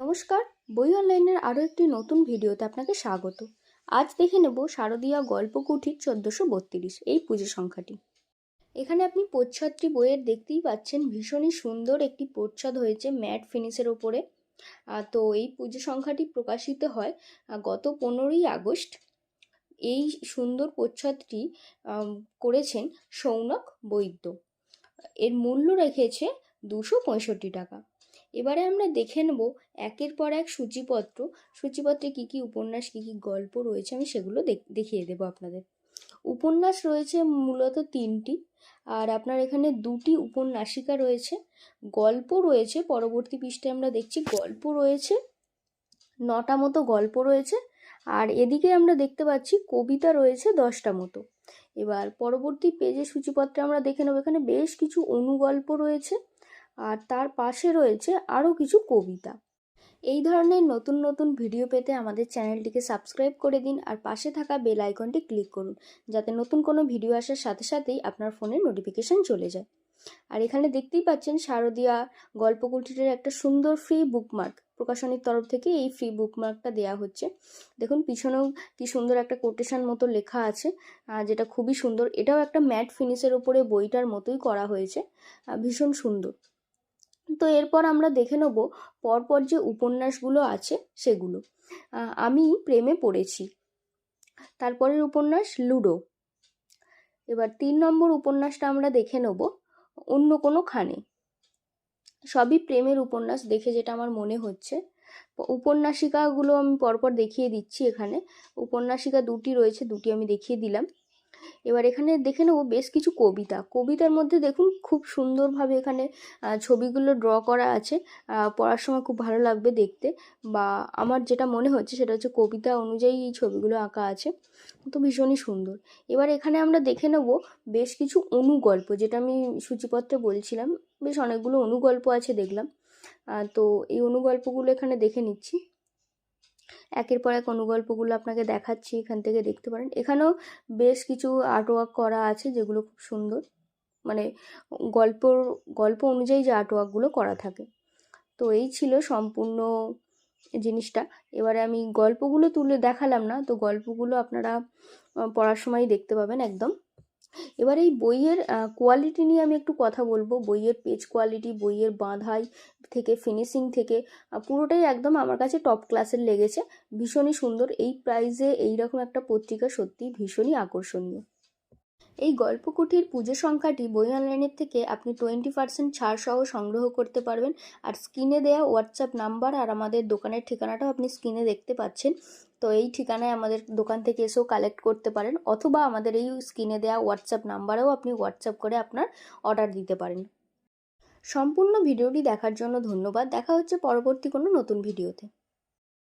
নমস্কার, বই অনলাইনের আরও একটি নতুন ভিডিওতে আপনাকে স্বাগত। আজ দেখে নেব শারদীয়া গল্প কুঠির চোদ্দোশো বত্রিশ, এই পুজো সংখ্যাটি। এখানে আপনি প্রচ্ছদটি বইয়ের দেখতেই পাচ্ছেন ভীষণই সুন্দর একটি প্রচ্ছদ হয়েছে ম্যাট ফিনিশের ওপরে। তো এই পুজো সংখ্যাটি প্রকাশিত হয় গত পনেরোই আগস্ট। এই সুন্দর প্রচ্ছদটি করেছেন সৌনক বৈদ্য। এর মূল্য রেখেছে দুশো পঁয়ষট্টি টাকা। এবারে আমরা দেখে নেব একের পর এক সূচিপত্র। সূচিপত্রে কী কী উপন্যাস, কী কী গল্প রয়েছে আমি সেগুলো দেখ- দেখিয়ে দেবো আপনাদের। উপন্যাস রয়েছে মূলত তিনটি আর আপনার এখানে দুটি উপন্যাসিকা রয়েছে। গল্প রয়েছে, পরবর্তী পৃষ্ঠে আমরা দেখছি গল্প রয়েছে, নটা মতো গল্প রয়েছে আর এদিকে আমরা দেখতে পাচ্ছি কবিতা রয়েছে দশটা মতো। এবার পরবর্তী পেজে সূচিপত্রে আমরা দেখে নেব এখানে বেশ কিছু অনুগল্প রয়েছে। আর তার পাশে রয়েছে আরও কিছু কবিতা। এই ধরনের নতুন নতুন ভিডিও পেতে আমাদের চ্যানেলটিকে সাবস্ক্রাইব করে দিন আর পাশে থাকা বেল আইকনটি ক্লিক করুন, যাতে নতুন কোনো ভিডিও আসার সাথে সাথেই আপনার ফোনে নোটিফিকেশন চলে যায়। আর এখানে দেখতেই পাচ্ছেন শারদীয়া গল্পকুটিরের একটা সুন্দর ফ্রি বুকমার্ক। প্রকাশনীর তরফ থেকে এই ফ্রি বুকমার্কটা দেওয়া হচ্ছে। দেখুন, পিছনেও কি সুন্দর একটা কোটেশন মতো লেখা আছে যেটা খুবই সুন্দর। এটাও একটা ম্যাট ফিনিশের ওপরে বইটার মতোই করা হয়েছে ভীষণ সুন্দর। তো এরপর আমরা দেখে নেব পরপর যে উপন্যাসগুলো আছে সেগুলো। আমি প্রেমে পড়েছি। তারপরের উপন্যাস লুডো। এবার তিন নম্বর উপন্যাসটা আমরা দেখে নেব অন্য কোনো খানে। সবই প্রেমের উপন্যাস দেখে যেটা আমার মনে হচ্ছে। উপন্যাসিকাগুলো আমি পরপর দেখিয়ে দিচ্ছি এখানে। উপন্যাসিকা দুটি রয়েছে, দুটি আমি দেখিয়ে দিলাম। এবার এখানে দেখে নেব বেশ কিছু কবিতা। কবিতার মধ্যে দেখুন খুব সুন্দরভাবে এখানে ছবিগুলো ড্র করা আছে। পড়ার সময় খুব ভালো লাগবে দেখতে। বা আমার যেটা মনে হচ্ছে সেটা হচ্ছে কবিতা অনুযায়ী এই ছবিগুলো আঁকা আছে। তো ভীষণই সুন্দর। এবার এখানে আমরা দেখে নেব বেশ কিছু অনুগল্প, যেটা আমি সূচিপত্রে বলছিলাম। বেশ অনেকগুলো অনুগল্প আছে দেখলাম। তো এই অনুগল্পগুলো এখানে দেখে নিচ্ছি। একের পর এক অনুগল্পগুলো আপনাকে দেখাচ্ছি, এখান থেকে দেখতে পারেন। এখানেও বেশ কিছু আর্টওয়ার্ক করা আছে যেগুলো খুব সুন্দর। মানে গল্পর, গল্প অনুযায়ী যে আর্টওয়ার্কগুলো করা থাকে। তো এই ছিল সম্পূর্ণ জিনিসটা। এবারে আমি গল্পগুলো তুলে দেখালাম না, তো গল্পগুলো আপনারা পড়ার সময় দেখতে পাবেন একদম। এবার এই বইয়ের কোয়ালিটি নিয়ে আমি একটু কথা বলব। বইয়ের পেজ কোয়ালিটি বইয়ের বাঁধাই থেকে ফিনিশিং থেকে পুরোটাই একদম আমার কাছে টপ ক্লাসের লেগেছে। ভীষণই সুন্দর। এই প্রাইজে এইরকম একটা পত্রিকা সত্যি ভীষণই আকর্ষণীয়। এই গল্পকুঠির পুজো সংখ্যাটি বই অনলাইনের থেকে আপনি টোয়েন্টি পার্সেন্ট ছাড় সহ সংগ্রহ করতে পারবেন। আর স্ক্রিনে দেওয়া হোয়াটসঅ্যাপ নাম্বার আর আমাদের দোকানের ঠিকানাটাও আপনি স্ক্রিনে দেখতে পাচ্ছেন। তো এই ঠিকানায় আমাদের দোকান থেকে এসেও কালেক্ট করতে পারেন। অথবা আমাদের এই স্ক্রিনে দেওয়া হোয়াটসঅ্যাপ নাম্বারেও আপনি হোয়াটসঅ্যাপ করে আপনার অর্ডার দিতে পারেন। সম্পূর্ণ ভিডিওটি দেখার জন্য ধন্যবাদ। দেখা হচ্ছে পরবর্তী কোনো নতুন ভিডিওতে।